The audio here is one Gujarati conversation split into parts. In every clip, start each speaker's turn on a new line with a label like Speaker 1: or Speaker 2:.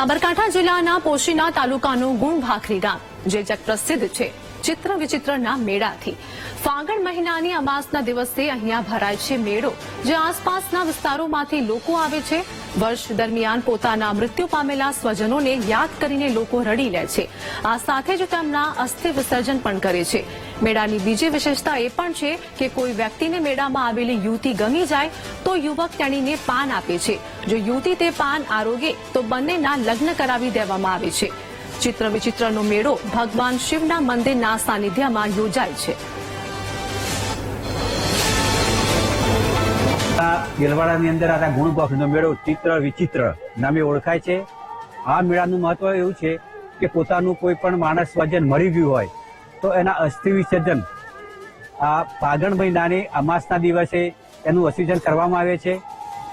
Speaker 1: સાબરકાંઠા જિલ્લાના પોશીના તાલુકાનું ગુણ ભાખરી ગામ જે જગ પ્રસિદ્ધ છે, ચિત્ર વિચિત્રના મેળાથી. ફાગણ મહિનાની અમાસના દિવસે અહીંયા ભરાય છે મેળો, જે આસપાસના વિસ્તારોમાંથી લોકો આવે છે. વર્ષ દરમિયાન પોતાના મૃત્યુ પામેલા સ્વજનોને યાદ કરીને લોકો રડી લે છે. આ સાથે જ તેમના અસ્થિ વિસર્જન પણ કરે છે. મેળાની બીજી વિશેષતા એ પણ છે કે કોઈ વ્યક્તિને મેળામાં આવેલી યુવતી ગમી જાય તો યુવક તેણીને પાન આપે છે. જો યુવતી તે પાન આરોગે તો બંનેના લગ્ન કરાવી દેવામાં આવે છે. ચિત્ર વિચિત્રનો મેળો ભગવાન શિવના મંદિરના સાનિધ્યમાં યોજાય છે.
Speaker 2: ગેલવાડાની અંદર આ ગુણભાખરીનો મેળો ચિત્ર વિચિત્ર નામે ઓળખાય છે. આ મેળાનું મહત્વ એવું છે કે પોતાનું કોઈ પણ માણસ સ્વજન મરી ગયું હોય તો એના અસ્થિ વિસર્જન આ ફાગણ મહિનાની અમાસના દિવસે એનું વિસર્જન કરવામાં આવે છે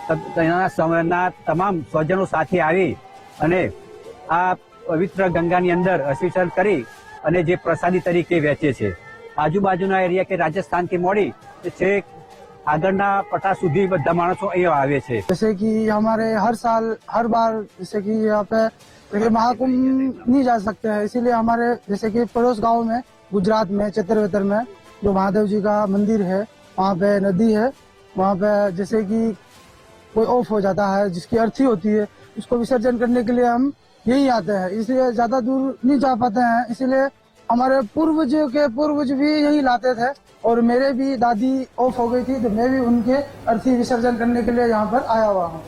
Speaker 2: ત- તેના સમયના તમામ સ્વજનો સાથે આવી અને આ પવિત્ર ગંગાની અંદર વિસર્જન કરી અને જે પ્રસાદી તરીકે વેચે છે આજુબાજુના એરિયા કે રાજસ્થાનથી મોડી છેક આગળના પટા સુધી બધા માણસો અહીંયા આવે છે
Speaker 3: जैसे कि हमारे हर साल हर बार जैसे कि यहाँ पे देखिए महाकुंभ नहीं जा सकते हैं इसीलिए हमारे जैसे कि पड़ोस गांव में गुजरात में, चतरवेतर में, जो महादेव जी का मंदिर है, वहाँ पे नदी है, वहाँ पे जैसे कि कोई ऑफ़ हो जाता है, जिसकी अर्थी होती है, उसको विसर्जन करने के लिए हम यही आते हैं। इसलिए ज़्यादा दूर नहीं जा पाते हैं, इसीलिए हमारे पूर्वज के पूर्वज भी यही लाते थे, और मेरे भी दादी ऑफ़ हो गई थी तो मैं भी उनके अर्थी विसर्जन करने के लिए यहाँ पर आया हुआ हूँ।